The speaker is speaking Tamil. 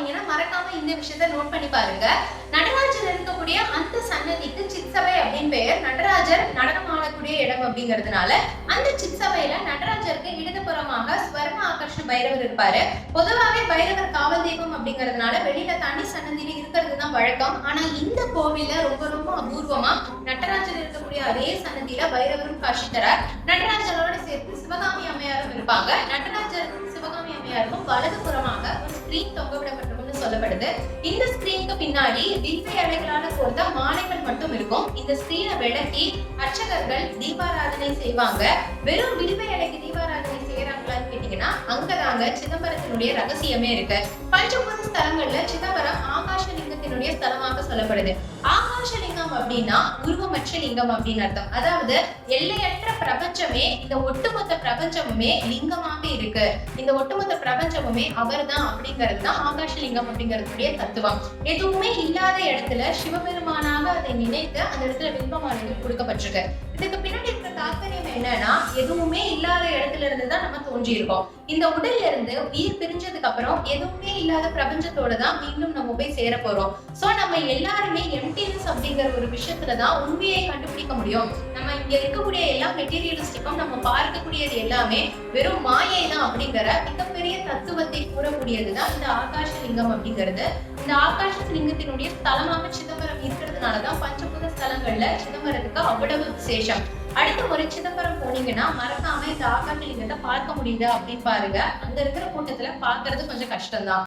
போனீங்கன்னா மறக்காம இந்த விஷயத்த நோட் பண்ணி பாருங்க. நடராஜர் இருக்கக்கூடிய அந்த சன்னதிக்கு சிற்சபை அப்படின்னு பெயர். நடராஜர் நடனமாடக்கூடிய இடம் அப்படிங்கிறதுனால அந்த சிற்சபையில நடராஜருக்கு இடதுபுறமாக ஸ்வர்ண ஆகர்ஷன் பைரவர் இருப்பாரு. பொதுவாகவே பைரவர் காவல் தெய்வம் அப்படிங்கிறதுனால வெளியில தனி சன்னதியில இருக்கிறது தான் வழக்கம். ஆனா இந்த கோவில ரொம்ப ரொம்ப அபூர்வமா நடராஜர் இருக்கக்கூடிய அதே சன்னதியில பைரவரும் காட்சி தரார் நடராஜரோட சேர்த்து சிவகாமி அம்மையாரும் இருப்பாங்க. நடராஜருக்கும் சிவகாமி அம்மையாருக்கும் வலதுபுறமாக ஸ்கிரீன் தொங்கவிடப்பட்டிருக்கும்னு சொல்லப்படுது. இந்த ஸ்கிரீனுக்கு பின்னாடி வில்வை அலைகளால கோர்த்த மாலைகள் மட்டும் இருக்கும். இந்த ஸ்கிரீனை விளக்கி அர்ச்சகர்கள் தீபாராதனை செய்வாங்க. வெறும் வில்வை அலைக்கு தீபாராதனை செய்யறாங்களான்னு கேட்டீங்கன்னா அங்கதாங்க சிதம்பரத்தினுடைய ரகசியமே இருக்கு. பஞ்சபூத ஸ்தலங்கள்ல சிதம்பரம் ஆகாஷ லிங்கத்தினுடைய ஸ்தலமாக சொல்லப்படுது. ஆகாஷலிங்கம் அப்படின்னா உருவமற்ற லிங்கம் அப்படின்னு அர்த்தம். அதாவது எல்லையற்ற பிரபஞ்சமே இந்த ஒட்டுமொத்த பிரபஞ்சமுமே லிங்கமாக இருக்கு. இந்த ஒட்டுமொத்த பிரபஞ்சமுமே அவர் தான் அப்படிங்கிறது தான் ஆகாஷலிங்கம் அப்படிங்கிறதுடைய தத்துவம். எதுவுமே இல்லாத இடத்துல சிவபெருமானாக அதை நினைத்து அந்த இடத்துல பிம்பமானது கொடுக்கப்பட்டிருக்கு. இதுக்கு பின்னாடி இருக்கிற தாத்பரியம் என்னன்னா எதுவுமே இல்லாத இடத்துல இருந்து தான் நம்ம தோன்றியிருக்கோம். இந்த உடல்ல இருந்து உயிர் பிரிஞ்சதுக்கு அப்புறம் எதுவுமே இல்லாத பிரபஞ்சத்தோட தான் மீண்டும் நம்ம போய் சேர போறோம் சோ நம்ம எல்லாருமே எம்டி அப்படிங்கிற ஒரு விஷயத்துல தான் உண்மையை கண்டுபிடிக்க முடியும். நம்ம இங்க இருக்கக்கூடிய எல்லா மெட்டீரியலிஸ்டிக்கும் நம்ம பார்க்கக்கூடியது எல்லாமே வெறும் மாயை தான் அப்படிங்கிற மிகப்பெரிய தத்துவத்தை கூறக்கூடியது தான் இந்த ஆகாஷ லிங்கம் அப்படிங்கிறது. இந்த ஆகாஷ லிங்கத்தினுடைய ஸ்தலமாக சிதம்பரம் இருக்கிறதுனாலதான் பஞ்சபூத ஸ்தலங்கள்ல சிதம்பரத்துக்கு அவ்வளவு விசேஷம். அடுத்த ஒரு சிதம்பரம் போனீங்கன்னா மறக்காம இந்த ஆகாஷ லிங்கத்தை பார்க்க முடியுது அப்படின்னு பாருங்க. அங்க இருக்கிற கூட்டத்துல பாக்குறது கொஞ்சம் கஷ்டம்தான்.